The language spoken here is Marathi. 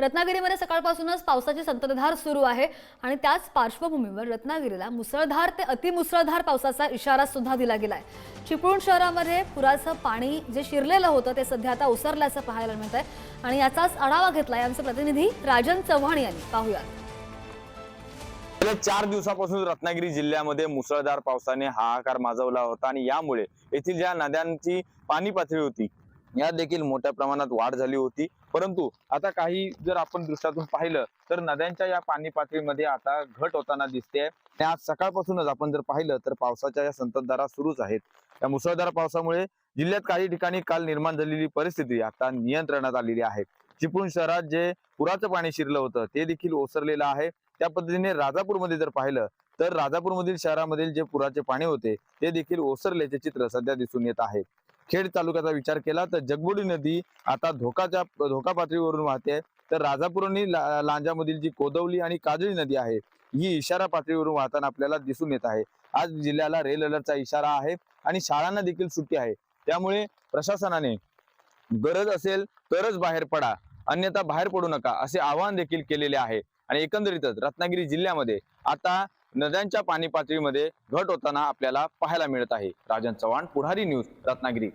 रत्नागिरीमध्ये सकाळपासूनच पावसाची संततधार सुरू आहे आणि त्याच पार्श्वभूमीवर रत्नागिरीला मुसळधार ते अतिमुसळधार पावसाचा इशारा सुद्धा दिला गेलाय. चिपळूण शहरामध्ये पुराचं पाणी जे शिरलेलं होतं ते सध्या आता ओसरल्याचं पाहायला मिळत आहे आणि याचाच आढावा घेतलाय आमचे प्रतिनिधी राजन चव्हाण यांनी. पाहूयात. गेल्या चार दिवसापासून रत्नागिरी जिल्ह्यामध्ये मुसळधार पावसाने हाहाकार माजवला होता आणि यामुळे येथील ज्या नद्यांची पाणी पातळी होती यात देखील मोठ्या प्रमाणात वाढ झाली होती. परंतु आता काही जर आपण दृष्टातून पाहिलं तर नद्यांच्या या पाणी पातळीमध्ये आता घट होताना दिसते आणि आज सकाळपासूनच आपण जर पाहिलं तर पावसाच्या या संततधारा सुरूच आहेत. या मुसळधार पावसामुळे जिल्ह्यात काही ठिकाणी काल निर्माण झालेली परिस्थिती आता नियंत्रणात आलेली आहे. चिपळूण शहरात जे पुराचं पाणी शिरलं होतं ते देखील ओसरलेलं आहे. त्या पद्धतीने राजापूरमध्ये जर पाहिलं तर राजापूरमधील शहरामधील जे पुराचे पाणी होते ते देखील ओसरल्याचे चित्र सध्या दिसून येत आहे. खेड तालुक्याचा विचार केला तर जगबुडी नदी आता धोकाच्या धोका पातळीवरून वाहते. तर राजापूर आणि लांजामधील जी कोदवली आणि काजळी नदी आहे ही इशारा पातळीवरून वाहताना आपल्याला दिसून येत आहे. आज जिल्ह्याला रेल अलर्टचा इशारा आहे आणि शाळांना देखील सुट्टी आहे. त्यामुळे प्रशासनाने गरज असेल तरच बाहेर पडा अन्यथा बाहेर पडू नका असे आवाहन देखील केलेले आहे. आणि एकंदरीतच रत्नागिरी जिल्ह्यामध्ये आता नद्यांच्या पाणी पातळीमध्ये घट होताना आपल्याला पाहायला मिळत आहे. राजन चव्हाण पुढारी न्यूज रत्नागिरी.